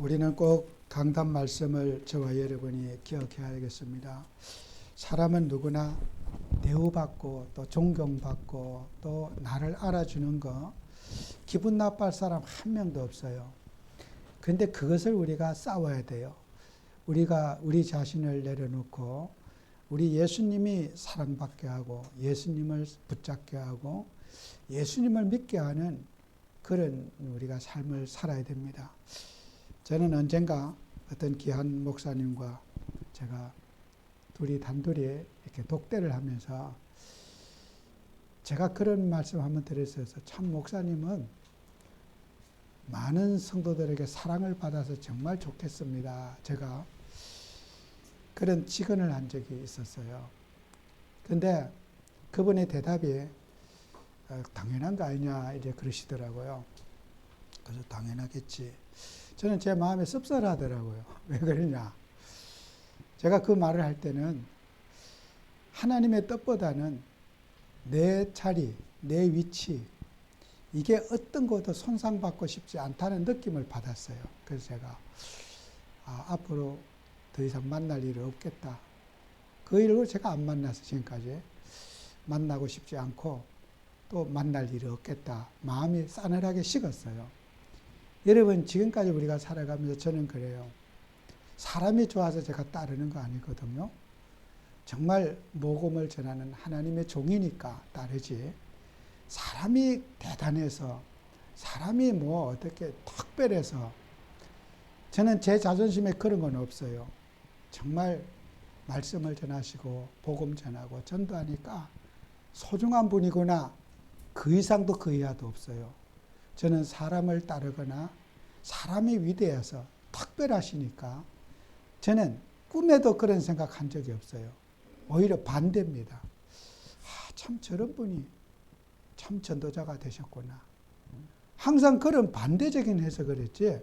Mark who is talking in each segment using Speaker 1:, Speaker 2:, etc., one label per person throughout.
Speaker 1: 우리는 꼭 강단 말씀을 저와 여러분이 기억해야겠습니다. 사람은 누구나 대우받고 또 존경받고 또 나를 알아주는 거 기분 나빠할 사람 한 명도 없어요. 근데 그것을 우리가 싸워야 돼요. 우리가 우리 자신을 내려놓고 우리 예수님이 사랑받게 하고 예수님을 붙잡게 하고 예수님을 믿게 하는 그런 우리가 삶을 살아야 됩니다. 저는 언젠가 어떤 귀한 목사님과 제가 둘이 단둘이 이렇게 독대를 하면서 제가 그런 말씀 한번 드렸어요. 참 목사님은 많은 성도들에게 사랑을 받아서 정말 좋겠습니다. 제가 그런 직언을 한 적이 있었어요. 근데 그분의 대답이 어, 당연한 거 아니냐 이제 그러시더라고요. 그래서 당연하겠지. 저는 제 마음에 씁쓸하더라고요. 왜 그러냐? 제가 그 말을 할 때는 하나님의 뜻보다는 내 자리, 내 위치, 이게 어떤 것도 손상받고 싶지 않다는 느낌을 받았어요. 그래서 제가 아, 앞으로 더 이상 만날 일이 없겠다. 그 일로 제가 안 만나서 지금까지 만나고 싶지 않고 또 만날 일이 없겠다. 마음이 싸늘하게 식었어요. 여러분, 지금까지 우리가 살아가면서 저는 그래요. 사람이 좋아서 제가 따르는 거 아니거든요. 정말 모금을 전하는 하나님의 종이니까 따르지. 사람이 대단해서, 사람이 뭐 어떻게 특별해서, 저는 제 자존심에 그런 건 없어요. 정말 말씀을 전하시고, 복음 전하고, 전도하니까 소중한 분이구나. 그 이상도 그 이하도 없어요. 저는 사람을 따르거나 사람이 위대해서 특별하시니까 저는 꿈에도 그런 생각 한 적이 없어요. 오히려 반대입니다. 아, 참 저런 분이 참 전도자가 되셨구나. 항상 그런 반대적인 해석을 했지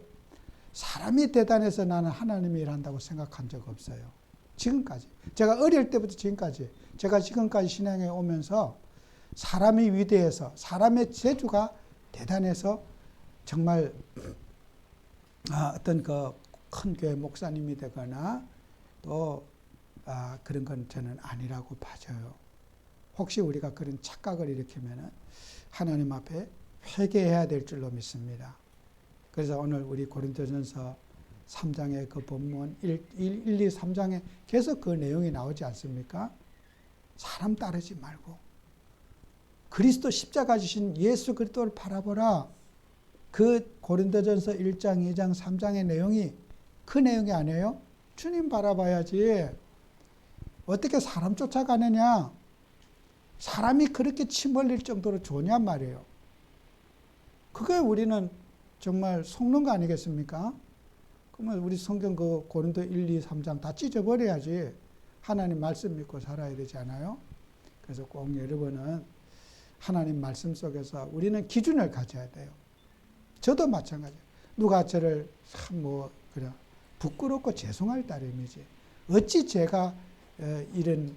Speaker 1: 사람이 대단해서 나는 하나님이 일한다고 생각한 적 없어요. 지금까지. 제가 어릴 때부터 지금까지. 제가 지금까지 신앙에 오면서 사람이 위대해서 사람의 재주가 대단해서 정말 아, 어떤 그 큰 교회 목사님이 되거나 또 아, 그런 건 저는 아니라고 봐져요. 혹시 우리가 그런 착각을 일으키면 하나님 앞에 회개해야 될 줄로 믿습니다. 그래서 오늘 우리 고린도전서 3장의 그 본문 1, 1, 1 2, 3장에 계속 그 내용이 나오지 않습니까? 사람 따르지 말고 그리스도 십자가 지신 예수 그리스도를 바라보라. 그 고린도전서 1장, 2장, 3장의 내용이 그 내용이 아니에요? 주님 바라봐야지. 어떻게 사람 쫓아가느냐? 사람이 그렇게 침 흘릴 정도로 좋냔 말이에요. 그게 우리는 정말 속는 거 아니겠습니까? 그러면 우리 성경 그 고린도 1, 2, 3장 다 찢어버려야지 하나님 말씀 믿고 살아야 되지 않아요? 그래서 꼭 여러분은 하나님 말씀 속에서 우리는 기준을 가져야 돼요. 저도 마찬가지예요. 누가 저를 참 뭐 그래 부끄럽고 죄송할 따름이지. 어찌 제가 이런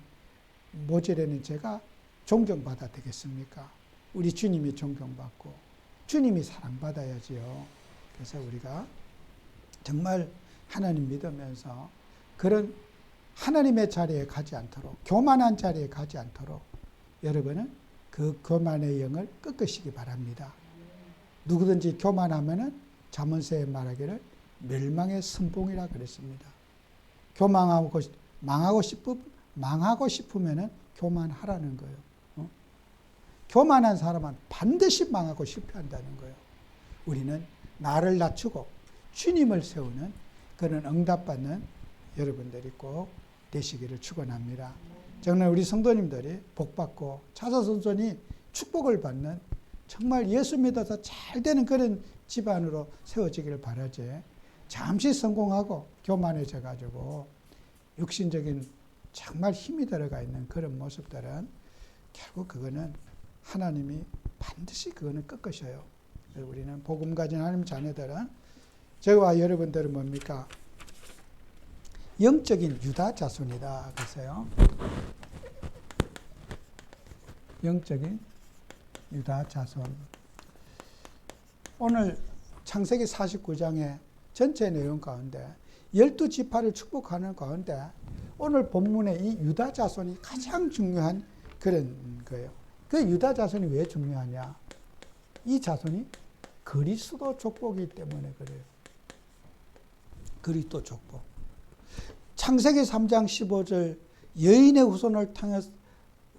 Speaker 1: 모질에는 제가 존경받아 되겠습니까? 우리 주님이 존경받고 주님이 사랑받아야지요. 그래서 우리가 정말 하나님 믿으면서 그런 하나님의 자리에 가지 않도록 교만한 자리에 가지 않도록 여러분은 그 교만의 영을 꺾으시기 바랍니다. 누구든지 교만하면은 자문서에 말하기를 멸망의 선봉이라 그랬습니다. 교만하고 망하고 싶으 망하고 싶으면은 교만하라는 거예요. 어? 교만한 사람은 반드시 망하고 실패한다는 거예요. 우리는 나를 낮추고 주님을 세우는 그런 응답받는 여러분들이 꼭 되시기를 축원합니다. 정말 우리 성도님들이 복받고 차사선손이 축복을 받는 정말 예수 믿어서 잘 되는 그런 집안으로 세워지기를 바라지. 잠시 성공하고 교만해져 가지고 육신적인 정말 힘이 들어가 있는 그런 모습들은 결국 그거는 하나님이 반드시 그거는 꺾으셔요. 우리는 복음 가진 하나님 자녀들은 저와 여러분들은 뭡니까? 영적인 유다 자손이다. 그래서요. 영적인 유다 자손. 오늘 창세기 49장에 전체 내용 가운데 열두 지파를 축복하는 가운데 오늘 본문의 이 유다 자손이 가장 중요한 그런 거예요. 그 유다 자손이 왜 중요하냐? 이 자손이 그리스도 족보이기 때문에 그래요. 그리스도 족보. 창세기 3장 15절 여인의 후손을 통해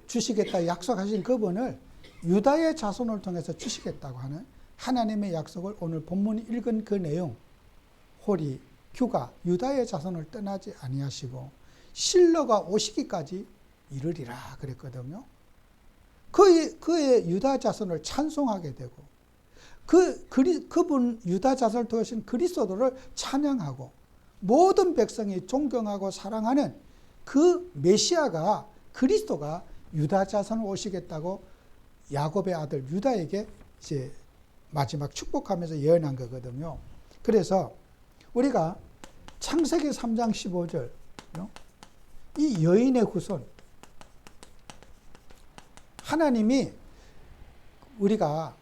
Speaker 1: 주시겠다 약속하신 그분을 유다의 자손을 통해서 주시겠다고 하는 하나님의 약속을 오늘 본문이 읽은 그 내용 홀이 규가 유다의 자손을 떠나지 아니하시고 실로가 오시기까지 이르리라 그랬거든요. 그의, 그의 유다 자손을 찬송하게 되고 그 그리, 그분 유다 자손을 통하신 그리스도를 찬양하고 모든 백성이 존경하고 사랑하는 그 메시아가 그리스도가 유다 자손을 오시겠다고 야곱의 아들 유다에게 이제 마지막 축복하면서 예언한 거거든요. 그래서 우리가 창세기 3장 15절 이 여인의 후손 하나님이 우리가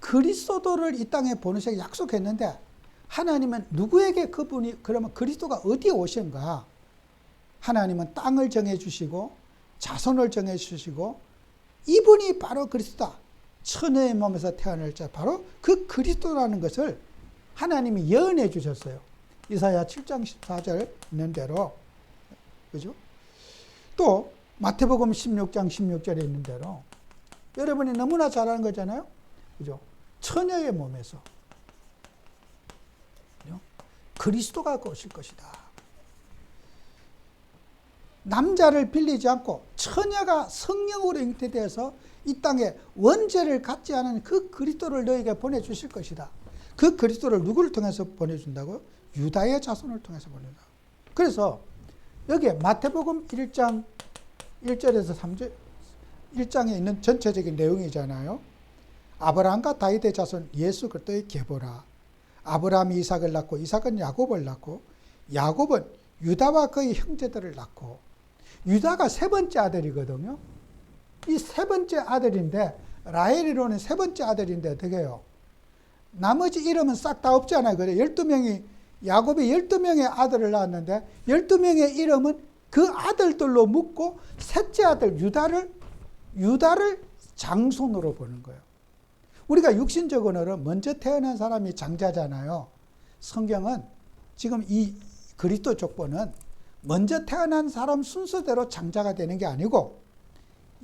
Speaker 1: 그리스도를 이 땅에 보내시고 약속했는데 하나님은 누구에게 그분이 그러면 그리스도가 어디에 오신가? 하나님은 땅을 정해 주시고 자손을 정해 주시고 이분이 바로 그리스도다. 처녀의 몸에서 태어날 자 바로 그 그리스도라는 것을 하나님이 예언해 주셨어요. 이사야 7장 14절 있는 대로 그죠? 또 마태복음 16장 16절에 있는 대로 여러분이 너무나 잘 아는 거잖아요. 그죠? 처녀의 몸에서? 그리스도가 오실 것이다. 남자를 빌리지 않고 처녀가 성령으로 잉태되어서 이 땅에 원죄를 갖지 않은 그 그리스도를 너에게 보내주실 것이다. 그 그리스도를 누구를 통해서 보내준다고요? 유다의 자손을 통해서 보낸다. 그래서 여기에 마태복음 1장 1절에서 3절 1장에 있는 전체적인 내용이잖아요. 아브라함과 다윗의 자손 예수 그리스도의 계보라. 아브라함이 이삭을 낳고 이삭은 야곱을 낳고 야곱은 유다와 그의 형제들을 낳고 유다가 세 번째 아들이거든요. 이 세 번째 아들인데 라헬이로는 세 번째 아들인데 어떻게 해요? 나머지 이름은 싹 다 없잖아요. 그래 12명이 야곱이 12명의 아들을 낳았는데 12명의 이름은 그 아들들로 묻고 셋째 아들 유다를 유다를 장손으로 보는 거예요. 우리가 육신적으로는 먼저 태어난 사람이 장자잖아요. 성경은 지금 이 그리스도 족보는 먼저 태어난 사람 순서대로 장자가 되는 게 아니고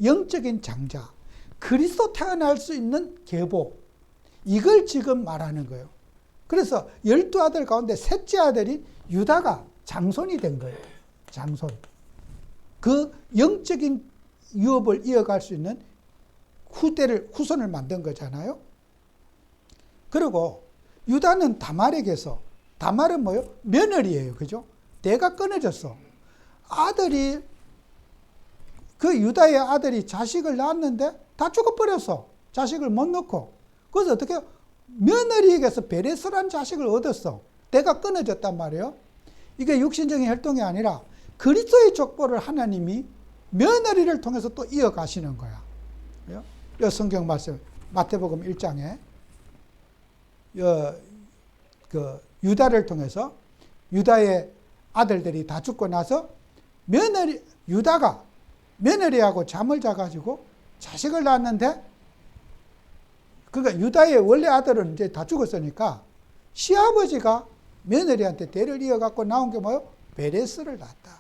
Speaker 1: 영적인 장자, 그리스도 태어날 수 있는 계보 이걸 지금 말하는 거예요. 그래서 열두 아들 가운데 셋째 아들인 유다가 장손이 된 거예요. 장손. 그 영적인 유업을 이어갈 수 있는 후대를 후손을 만든 거잖아요. 그리고 유다는 다말에게서 다말은 뭐요? 며느리예요. 그죠? 대가 끊어졌어. 아들이 그 유다의 아들이 자식을 낳았는데 다 죽어버렸어. 자식을 못 넣고. 그래서 어떻게 며느리에게서 베레스란 자식을 얻었어. 대가 끊어졌단 말이에요. 이게 육신적인 혈통이 아니라 그리스도의 족보를 하나님이 며느리를 통해서 또 이어가시는 거야. 이 성경 말씀 마태복음 1장에 그 유다를 통해서 유다의 아들들이 다 죽고 나서 며느리 유다가 며느리하고 잠을 자가지고 자식을 낳았는데 그러니까 유다의 원래 아들은 이제 다 죽었으니까 시아버지가 며느리한테 대를 이어갖고 나온 게 뭐요? 베레스를 낳았다.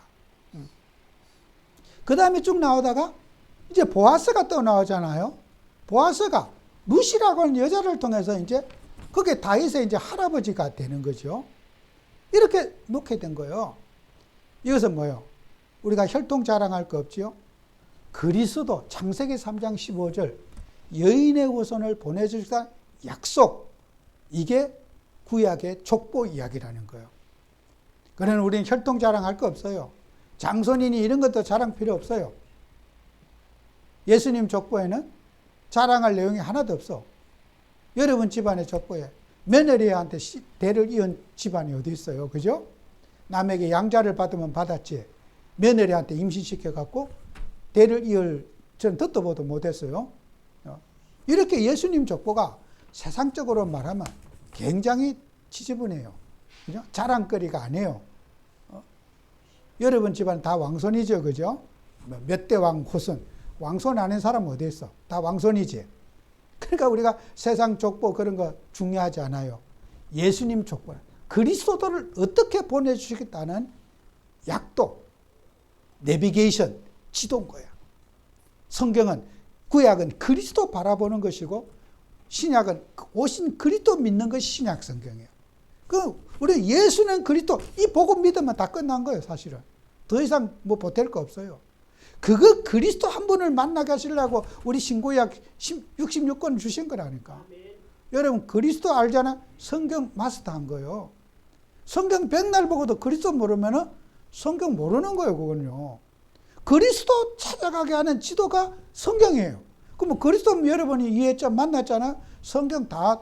Speaker 1: 그 다음에 쭉 나오다가 이제 보아스가 또 나오잖아요. 보아스가 루시라고 하는 여자를 통해서 이제 그게 다윗의 이제 할아버지가 되는 거죠. 이렇게 놓게 된 거예요. 이것은 뭐요? 우리가 혈통 자랑할 거 없지요? 그리스도 창세기 3장 15절 여인의 후손을 보내주시다 약속 이게 구약의 족보 이야기라는 거예요. 그러나 우리는 혈통 자랑할 거 없어요. 장손이니 이런 것도 자랑 필요 없어요. 예수님 족보에는 자랑할 내용이 하나도 없어. 여러분 집안의 족보에 며느리한테 대를 이은 집안이 어디 있어요? 그죠? 남에게 양자를 받으면 받았지. 며느리한테 임신시켜갖고 대를 이을 전 듣도 보도 못했어요. 어. 이렇게 예수님 족보가 세상적으로 말하면 굉장히 지저분해요. 그죠? 자랑거리가 아니에요. 어? 여러분 집안 다 왕손이죠, 그죠? 뭐몇대 왕 후손. 왕손 아닌 사람 어디 있어? 다 왕손이지. 그러니까 우리가 세상 족보 그런 거 중요하지 않아요. 예수님 족보. 그리스도를 어떻게 보내주시겠다는 약도, 내비게이션, 지도인 거야. 성경은 구약은 그리스도 바라보는 것이고 신약은 오신 그리스도 믿는 것이 신약 성경이에요. 그 우리 예수는 그리스도 이 복음 믿으면 다 끝난 거예요, 사실은. 더 이상 뭐 보탤 거 없어요. 그거 그리스도 한 분을 만나게 하시려고 우리 신구약 66권 주신 거라니까. 여러분 그리스도 알잖아. 성경 마스터한 거예요. 성경 백날 보고도 그리스도 모르면은 성경 모르는 거예요, 그건요. 그리스도 찾아가게 하는 지도가 성경이에요. 그럼 그리스도 여러분이 이해했죠? 만났잖아? 성경 다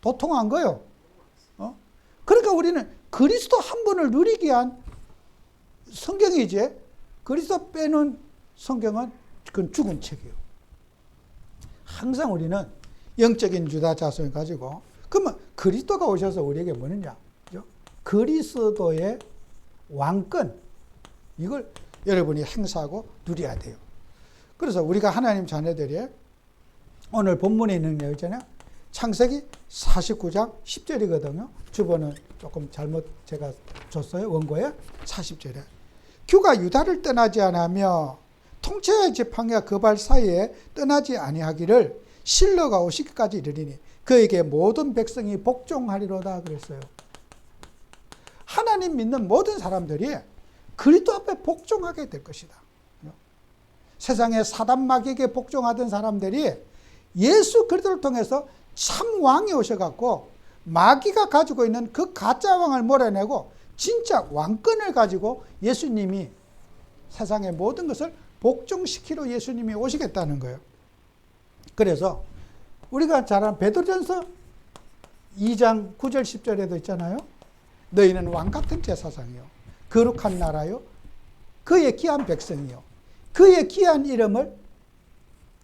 Speaker 1: 도통한 거예요. 어? 그러니까 우리는 그리스도 한 분을 누리게 한 성경이지. 그리스도 빼는 성경은 그건 죽은 책이에요. 항상 우리는 영적인 유다 자손을 가지고 그러면 그리스도가 오셔서 우리에게 뭐느냐? 그리스도의 왕권 이걸 여러분이 행사하고 누려야 돼요. 그래서 우리가 하나님 자녀들이 오늘 본문에 있는 내용 있잖아요. 창세기 49장 10절이거든요. 주번은 조금 잘못 제가 줬어요. 원고에 40절에. 규가 유다를 떠나지 않으며 통치의 지팡이와 그발 사이에 떠나지 아니하기를 실러가 오시기까지 이르리니 그에게 모든 백성이 복종하리로다 그랬어요. 하나님 믿는 모든 사람들이 그리스도 앞에 복종하게 될 것이다. 세상에 사단 마귀에게 복종하던 사람들이 예수 그리스도를 통해서 참 왕이 오셔 갖고 마귀가 가지고 있는 그 가짜 왕을 몰아내고 진짜 왕권을 가지고 예수님이 세상의 모든 것을 복종시키러 예수님이 오시겠다는 거예요. 그래서 우리가 잘 아는 베드로전서 2장 9절 10절에도 있잖아요. 너희는 왕 같은 제사상이요. 거룩한 나라요. 그의 귀한 백성이요. 그의 귀한 이름을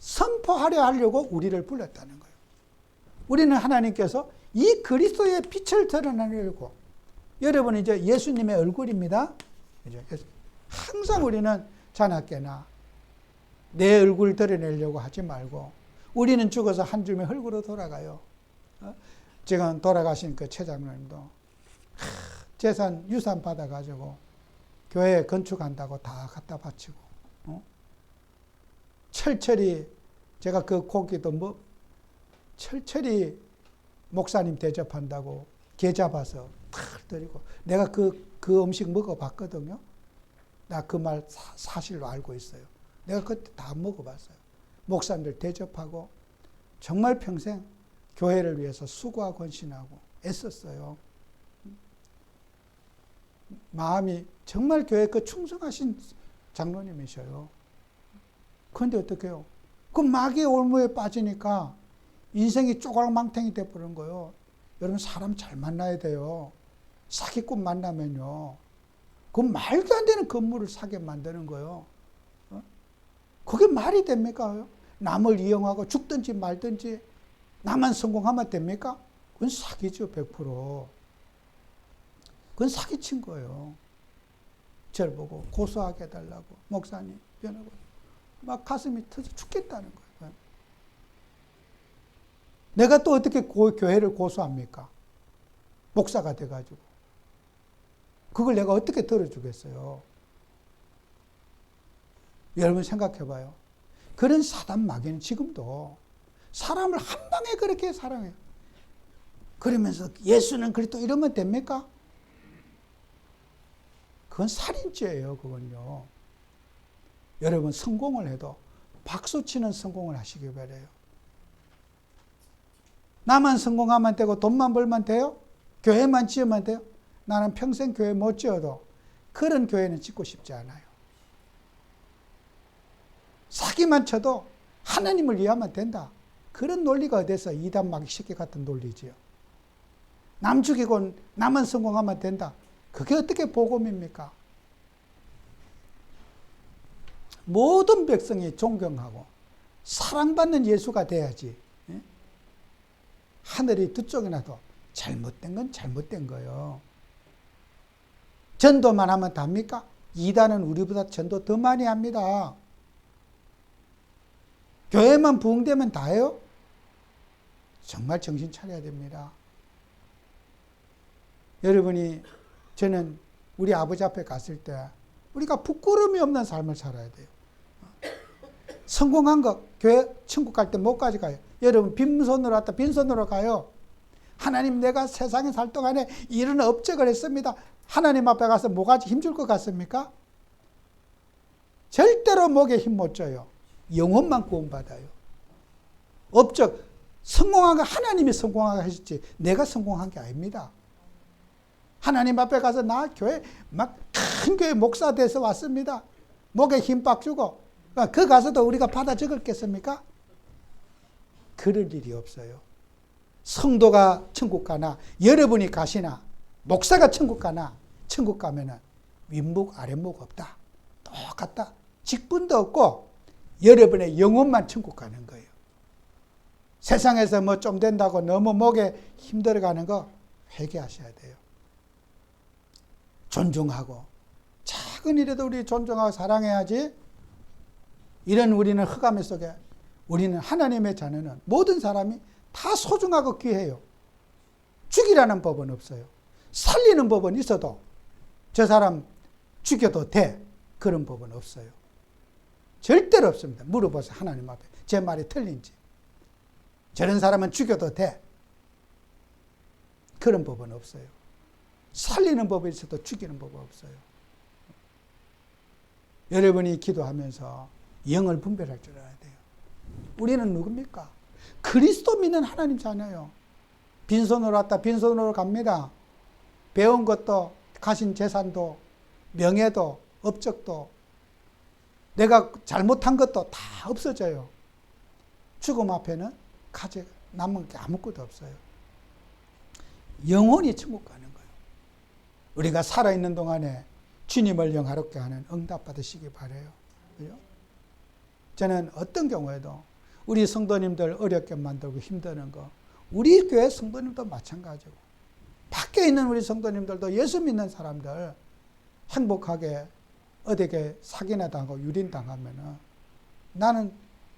Speaker 1: 선포하려 하려고 우리를 불렀다는 거예요. 우리는 하나님께서 이 그리스도의 빛을 드러내려고 여러분 이제 예수님의 얼굴입니다. 항상 우리는 자나깨나 내 얼굴 드러내려고 하지 말고 우리는 죽어서 한 줌의 흙으로 돌아가요. 어? 지금 돌아가신 그 최장로님도 재산 유산 받아가지고 교회 건축한다고 다 갖다 바치고 어? 철철이 제가 그 고기도 뭐 철철이 목사님 대접한다고 개 잡아서 탁 드리고 내가 그, 그 음식 먹어봤거든요. 나 그 말 사실로 알고 있어요. 내가 그때 다 먹어봤어요. 목사님들 대접하고 정말 평생 교회를 위해서 수고하고 헌신하고 애썼어요. 마음이 정말 교회 그 충성하신 장로님이셔요. 그런데 어떻게 해요? 그 마귀의 올무에 빠지니까 인생이 쪼갈망탱이 돼버린 거예요. 여러분 사람 잘 만나야 돼요. 사기꾼 만나면요. 그 말도 안 되는 건물을 사게 만드는 거예요. 어? 그게 말이 됩니까? 남을 이용하고 죽든지 말든지 나만 성공하면 됩니까? 그건 사기죠, 100%. 그건 사기친 거예요. 저를 보고 고소하게 해달라고, 목사님, 변호고. 막 가슴이 터져 죽겠다는 거예요. 내가 또 어떻게 고, 교회를 고소합니까? 목사가 돼가지고. 그걸 내가 어떻게 들어주겠어요? 여러분 생각해 봐요. 그런 사단 마귀는 지금도 사람을 한 방에 그렇게 사랑해요. 그러면서 예수는 그리스도 이러면 됩니까? 그건 살인죄예요, 그건요. 여러분 성공을 해도 박수 치는 성공을 하시기 바래요. 나만 성공하면 되고 돈만 벌면 돼요? 교회만 지으면 돼요? 나는 평생 교회 못 지어도 그런 교회는 짓고 싶지 않아요. 사기만 쳐도 하나님을 위하면 된다. 그런 논리가 어디서 이단 새끼 같은 논리지요. 남 죽이고 나만 성공하면 된다. 그게 어떻게 복음입니까? 모든 백성이 존경하고 사랑받는 예수가 돼야지. 예? 하늘이 두 쪽이나도 잘못된 건 잘못된 거예요. 전도만 하면 답니까? 이단은 우리보다 전도 더 많이 합니다. 교회만 부흥되면 다예요? 정말 정신 차려야 됩니다. 여러분이 저는 우리 아버지 앞에 갔을 때 우리가 부끄러움이 없는 삶을 살아야 돼요. 성공한 것 교회 천국 갈 때못 가져가요. 여러분 빈손으로 왔다 빈손으로 가요. 하나님 내가 세상에 살 동안에 이런 업적을 했습니다. 하나님 앞에 가서 뭐가지 힘줄 것 같습니까? 절대로 목에 힘 못 줘요. 영혼만 구원받아요. 업적 성공한 거 하나님이 성공하게 하셨지 내가 성공한 게 아닙니다. 하나님 앞에 가서 나 교회 막 큰 교회 목사 돼서 왔습니다. 목에 힘 빡 주고 그 가서도 우리가 받아 적을겠습니까? 그럴 일이 없어요. 성도가 천국 가나 여러분이 가시나 목사가 천국 가나 천국 가면은 윗목 아랫목 없다. 똑같다. 직분도 없고 여러분의 영혼만 천국 가는 거예요. 세상에서 뭐 좀 된다고 너무 목에 힘들어 가는 거 회개하셔야 돼요. 존중하고 작은 일에도 우리 존중하고 사랑해야지 이런 우리는 흑암의 속에 우리는 하나님의 자녀는 모든 사람이 다 소중하고 귀해요. 죽이라는 법은 없어요. 살리는 법은 있어도 저 사람 죽여도 돼. 그런 법은 없어요. 절대로 없습니다. 물어보세요. 하나님 앞에. 제 말이 틀린지. 저런 사람은 죽여도 돼. 그런 법은 없어요. 살리는 법이 있어도 죽이는 법은 없어요. 여러분이 기도하면서 영을 분별할 줄 알아야 돼요. 우리는 누굽니까? 그리스도 믿는 하나님 자녀요. 빈손으로 왔다 빈손으로 갑니다. 배운 것도 가신 재산도 명예도 업적도 내가 잘못한 것도 다 없어져요. 죽음 앞에는 가져 남은 게 아무것도 없어요. 영원히 천국 가는 거예요. 우리가 살아 있는 동안에 주님을 영화롭게 하는 응답 받으시기 바래요. 그죠? 저는 어떤 경우에도 우리 성도님들 어렵게 만들고 힘드는 거, 우리 교회 성도님도 마찬가지고, 밖에 있는 우리 성도님들도 예수 믿는 사람들 행복하게 어디게 사기나 당하고 유린 당하면은 나는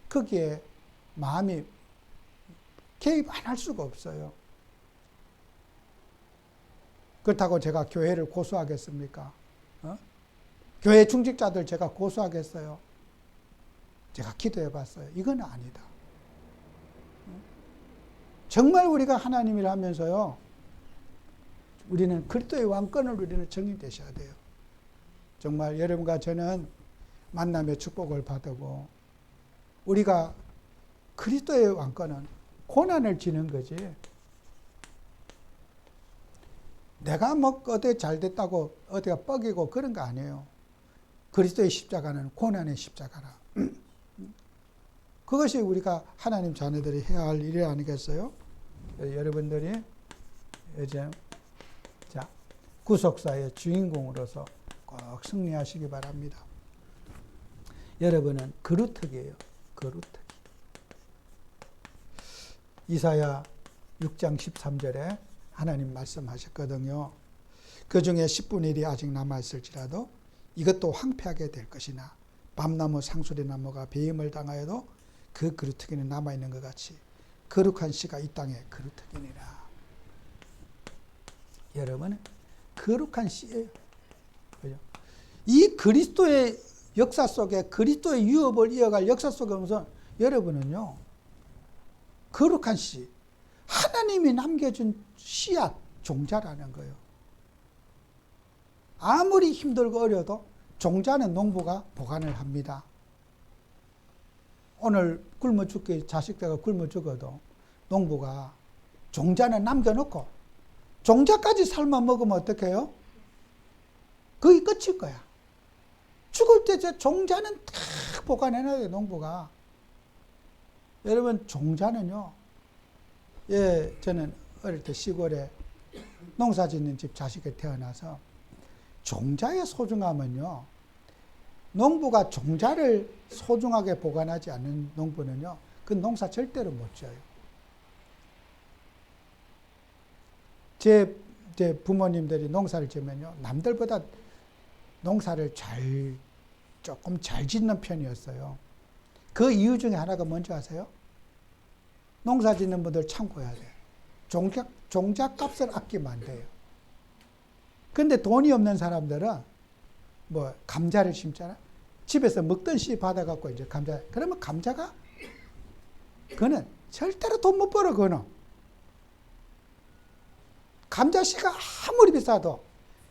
Speaker 1: 거기에 마음이 개입 안 할 수가 없어요. 그렇다고 제가 교회를 고소하겠습니까? 어? 교회 중직자들 제가 고소하겠어요? 제가 기도해 봤어요. 이건 아니다. 정말 우리가 하나님이라 하면서요. 우리는 그리스도의 왕권을 우리는 정의되셔야 돼요. 정말 여러분과 저는 만남의 축복을 받고 우리가 그리스도의 왕권은 고난을 지는 거지. 내가 뭐 어디 잘 됐다고 어디가 뻐기고 그런 거 아니에요. 그리스도의 십자가는 고난의 십자가라. 그것이 우리가 하나님 자녀들이 해야 할 일이 아니겠어요? 여러분들이 이제 자 구속사의 주인공으로서 꼭 승리하시기 바랍니다. 여러분은 그루터기예요. 그루터기. 이사야 6장 13절에 하나님 말씀하셨거든요. 그 중에 10분의 1이 아직 남아있을지라도 이것도 황폐하게 될 것이나 밤나무 상수리 나무가 배임을 당하여도 그 그루터기는 남아있는 것 같이 거룩한 씨가 이 땅에 그루터기니라. 여러분 거룩한 씨예요. 그죠? 이 그리스도의 역사 속에 그리스도의 유업을 이어갈 역사 속에 무슨 여러분은요 거룩한 씨 하나님이 남겨준 씨앗 종자라는 거예요. 아무리 힘들고 어려도 종자는 농부가 보관을 합니다. 오늘 굶어 죽게 자식들가 굶어 죽어도 농부가 종자는 남겨놓고 종자까지 삶아 먹으면 어떡해요? 그게 끝일 거야. 죽을 때 저 종자는 다 보관해놔야 돼, 농부가. 여러분, 종자는요, 예, 저는 어릴 때 시골에 농사 짓는 집 자식이 태어나서 종자의 소중함은요, 농부가 종자를 소중하게 보관하지 않는 농부는요, 그 농사 절대로 못 지어요. 제, 제 부모님들이 농사를 지면요 남들보다 농사를 잘 조금 잘 짓는 편이었어요. 그 이유 중에 하나가 뭔지 아세요? 농사 짓는 분들 참고해야 돼요. 종자, 종자값을 아끼면 안 돼요. 근데 돈이 없는 사람들은 뭐 감자를 심잖아. 집에서 먹던 씨 받아갖고 이제 감자. 그러면 감자가 그는 절대로 돈 못 벌어 그는. 감자 씨가 아무리 비싸도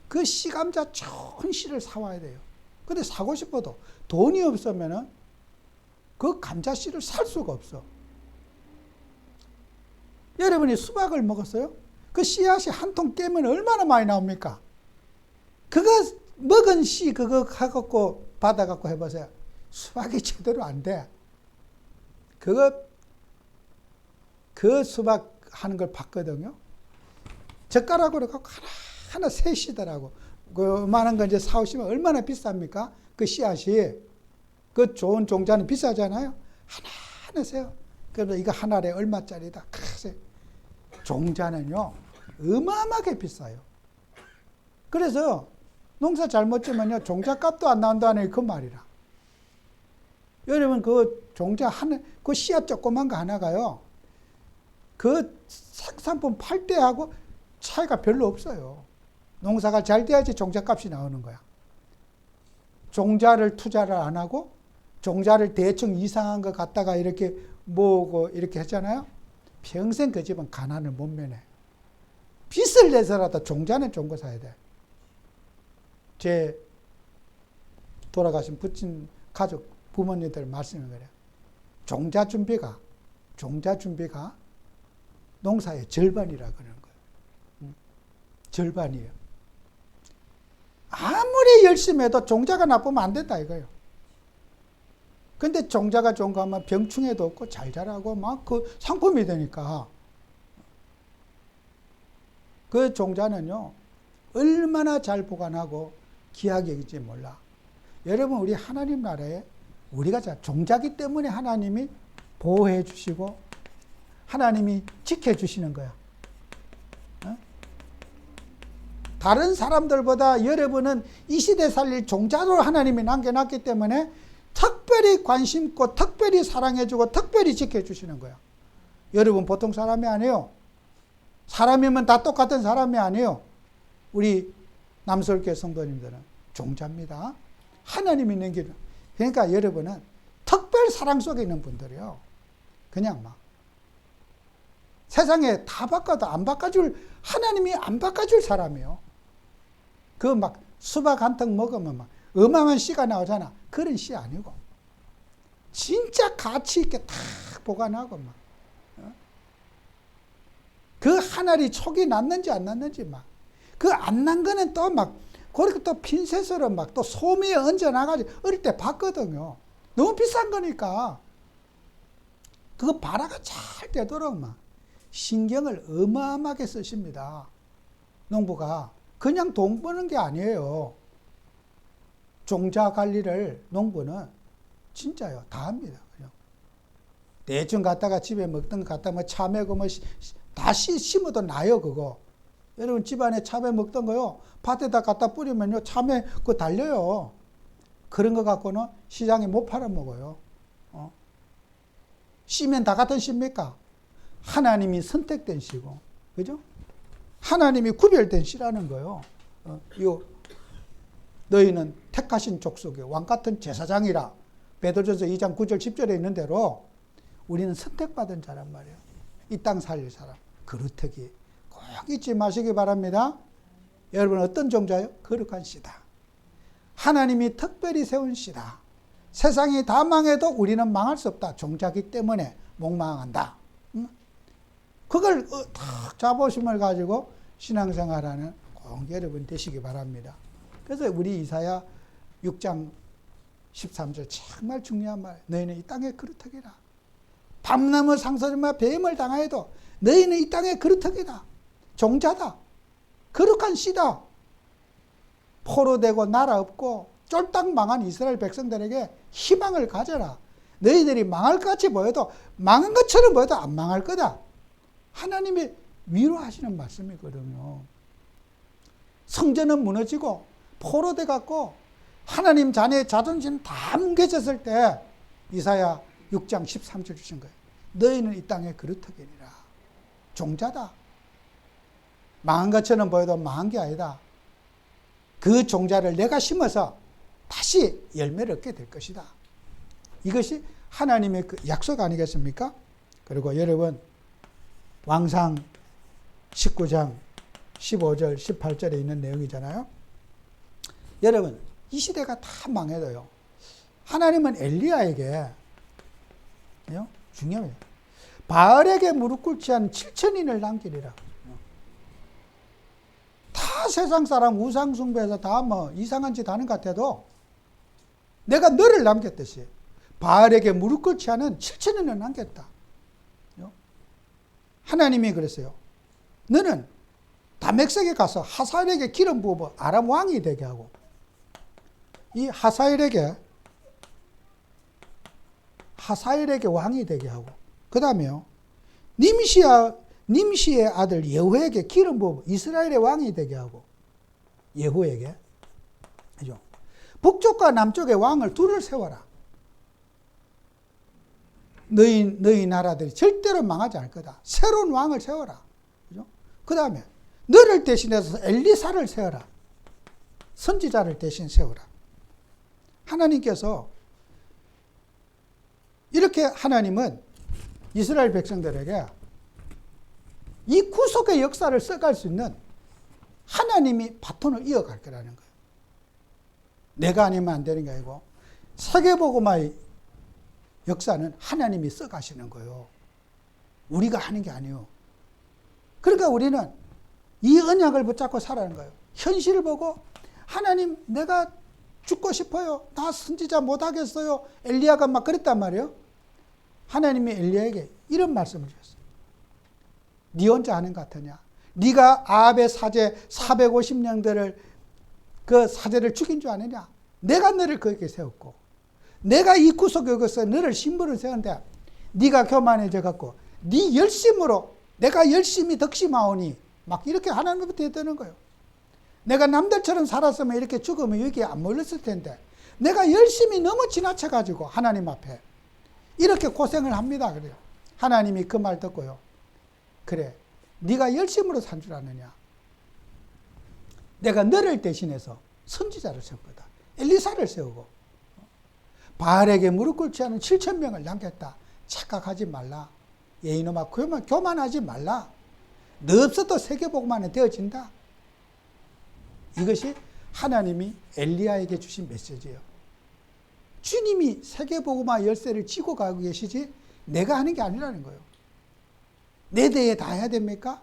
Speaker 1: 그 씨 감자 좋은 씨를 사와야 돼요. 근데 사고 싶어도 돈이 없으면은 그 감자 씨를 살 수가 없어. 여러분이 수박을 먹었어요? 그 씨앗이 한 통 깨면 얼마나 많이 나옵니까? 그거 먹은 씨 그거 가갖고 받아 갖고 해보세요. 수박이 제대로 안 돼. 그거 그 수박 하는 걸 봤거든요. 젓가락으로 갖고 하나 하나 세시더라고. 그만한 거 이제 사오시면 얼마나 비쌉니까? 그 씨앗이 그 좋은 종자는 비싸잖아요. 하나 하나 세요. 그래서 이거 하나에 얼마짜리다. 크세. 종자는요 어마어마하게 비싸요. 그래서 농사 잘못 지면요 종자값도 안 나온다는 그 말이라. 여러분 그 종자 하나 그 씨앗 조그만 거 하나가요. 그 생산품 팔 때하고 차이가 별로 없어요. 농사가 잘 돼야지 종자값이 나오는 거야. 종자를 투자를 안 하고 종자를 대충 이상한 거 갖다가 이렇게 모으고 이렇게 했잖아요. 평생 그 집은 가난을 못 면해. 빚을 내서라도 종자는 좋은 거 사야 돼. 제 돌아가신 부친 가족 부모님들 말씀을 그래요. 종자 준비가 종자 준비가 농사의 절반이라 그러는. 음, 절반이에요. 아무리 열심히 해도 종자가 나쁘면 안 된다 이거예요. 근데 종자가 좋은 거 하면 병충해도 없고 잘 자라고 막 그 상품이 되니까 그 종자는요 얼마나 잘 보관하고 여길지 몰라. 여러분 우리 하나님 나라에 우리가 자 종자기 때문에 하나님이 보호해 주시고 하나님이 지켜 주시는 거야. 어? 다른 사람들보다 여러분은 이 시대 살릴 종자로 하나님이 남겨놨기 때문에 특별히 관심 있고 특별히 사랑해주고 특별히 지켜주시는 거야. 여러분 보통 사람이 아니에요. 사람이면 다 똑같은 사람이 아니에요. 우리 남설교 성도님들은 종자입니다. 하나님 있는 길. 그러니까 여러분은 특별 사랑 속에 있는 분들이요. 그냥 막 세상에 다 바꿔도 안 바꿔줄 하나님이 안 바꿔줄 사람이요. 그 막 수박 한턱 먹으면 막 어마어마한 씨가 나오잖아. 그런 씨 아니고 진짜 가치 있게 탁 보관하고 막. 어? 그 하나리 촉이 났는지 안 났는지 막. 그 안 난 거는 또 막, 그렇게 또 핀셋으로 막 또 소미에 얹어놔가지고 어릴 때 봤거든요. 너무 비싼 거니까. 그거 발화가 잘 되도록 막 신경을 어마어마하게 쓰십니다. 농부가. 그냥 돈 버는 게 아니에요. 종자 관리를 농부는 진짜요. 다 합니다. 그냥. 대충 갖다가 집에 먹던 거 갖다 뭐 참외고 뭐 다시 심어도 나요, 그거. 여러분 집안에 참외 먹던 거요. 밭에다 갖다 뿌리면요. 참외 그거 달려요. 그런 거 갖고는 시장에 못 팔아먹어요. 어? 씨면 다 같은 씨입니까? 하나님이 선택된 씨고. 그죠? 하나님이 구별된 씨라는 거요. 어, 요 너희는 택하신 족속의 왕 같은 제사장이라 베드로전서 2장 9절 10절에 있는 대로 우리는 선택받은 자란 말이에요. 이 땅 살릴 사람. 그루터기 꼭 잊지 마시기 바랍니다. 여러분 어떤 종자요? 거룩한 씨다. 하나님이 특별히 세운 씨다. 세상이 다 망해도 우리는 망할 수 없다. 종자기 때문에 못 망한다. 그걸 어, 탁 자부심을 가지고 신앙생활하는 꼭 여러분 되시기 바랍니다. 그래서 우리 이사야 6장 13절 정말 중요한 말. 너희는 이 땅의 그루터기라. 밤나무 상서리마 뱀을 당하여도 너희는 이 땅의 그루터기다. 종자다. 거룩한 씨다. 포로되고 나라 없고 쫄딱 망한 이스라엘 백성들에게 희망을 가져라. 너희들이 망할 것 같이 보여도 망한 것처럼 보여도 안 망할 거다. 하나님이 위로하시는 말씀이거든요. 성전은 무너지고 포로돼 갖고 하나님 자녀의 자존심 다 뭉개졌을 때 이사야 6장 13절 주신 거예요. 너희는 이 땅의 그루터기니라. 종자다. 망한 것처럼 보여도 망한 게 아니다. 그 종자를 내가 심어서 다시 열매를 얻게 될 것이다. 이것이 하나님의 그 약속 아니겠습니까? 그리고 여러분 왕상 19장 15절 18절에 있는 내용이잖아요. 여러분 이 시대가 다 망해도요. 하나님은 엘리야에게 요? 중요해요. 바알에게 무릎 꿇지 않은 7천인을 남기리라. 다 세상 사람 우상 숭배해서 다 뭐 이상한 짓 하는 것 같아도 내가 너를 남겼듯이 바알에게 무릎 꿇지 않은 7천인을 남겼다. 요? 하나님이 그랬어요. 너는 다맥색에 가서 하사엘에게 기름 부어 아람 왕이 되게 하고. 이 하사엘에게 하사엘에게 왕이 되게 하고. 그 다음에요 님시야 님시의 아들 예후에게 기름 부어 이스라엘의 왕이 되게 하고. 예후에게. 그죠? 북쪽과 남쪽의 왕을 둘을 세워라 너희 너희 나라들이 절대로 망하지 않을 거다. 새로운 왕을 세워라. 그죠? 그 다음에 너를 대신해서 엘리사를 세워라. 선지자를 대신 세워라. 하나님께서 이렇게 하나님은 이스라엘 백성들에게 이 구속의 역사를 써갈 수 있는 하나님이 바톤을 이어갈 거라는 거예요. 내가 아니면 안 되는 게 아니고 세계복음화의 역사는 하나님이 써가시는 거예요. 우리가 하는 게 아니에요. 그러니까 우리는 이 언약을 붙잡고 살아가는 거예요. 현실을 보고 하나님 내가 죽고 싶어요. 나 선지자 못하겠어요. 엘리야가 막 그랬단 말이에요. 하나님이 엘리야에게 이런 말씀을 주셨어요. 네 혼자 하는 것 같으냐? 네가 아합의 사제 450명들을 그 사제를 죽인 줄 아느냐? 내가 너를 거기에 세웠고 내가 이 구속역에서 너를 신부를 세웠는데 네가 교만해져 갖고 네 열심으로 내가 열심히 덕심하오니 막 이렇게 하나님부터 했다는 거예요. 내가 남들처럼 살았으면 이렇게 죽으면 여기에 안 몰렸을 텐데 내가 열심히 너무 지나쳐 가지고 하나님 앞에 이렇게 고생을 합니다. 그래요. 하나님이 그 말 듣고요. 그래. 네가 열심으로 산 줄 아느냐? 내가 너를 대신해서 선지자를 세웠거다. 엘리사를 세우고 바알에게 무릎 꿇지 않은 7천 명을 남겼다. 착각하지 말라. 예인놈아 교만, 교만하지 말라. 너 없어도 세계복만에 되어진다. 이것이 하나님이 엘리야에게 주신 메시지예요. 주님이 세계복음화 열쇠를 쥐고 가고 계시지 내가 하는 게 아니라는 거예요. 내 대에 다 해야 됩니까?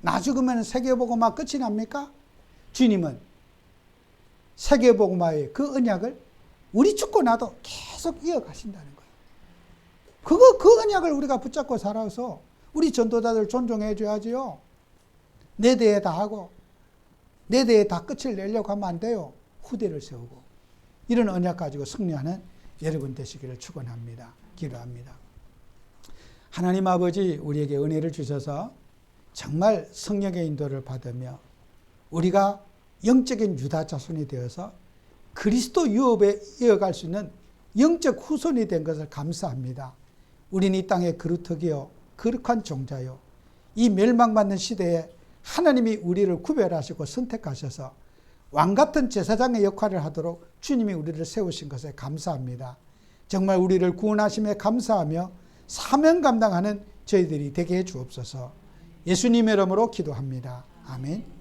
Speaker 1: 나 죽으면 세계복음화 끝이 납니까? 주님은 세계복음화의 그 언약을 우리 죽고 나도 계속 이어가신다는 거예요. 그거 그 언약을 우리가 붙잡고 살아서 우리 전도자들 존중해 줘야지요. 내 대에 다 하고 내 대에 다 끝을 내려고 하면 안 돼요. 후대를 세우고 이런 언약 가지고 승리하는 여러분 되시기를 축원합니다. 기도합니다. 하나님 아버지 우리에게 은혜를 주셔서 정말 성령의 인도를 받으며 우리가 영적인 유다 자손이 되어서 그리스도 유업에 이어갈 수 있는 영적 후손이 된 것을 감사합니다. 우리는 이 땅의 그루터기요 거룩한 종자요 이 멸망받는 시대에 하나님이 우리를 구별하시고 선택하셔서 왕 같은 제사장의 역할을 하도록 주님이 우리를 세우신 것에 감사합니다. 정말 우리를 구원하심에 감사하며 사명 감당하는 저희들이 되게 해 주옵소서. 예수님의 이름으로 기도합니다. 아멘.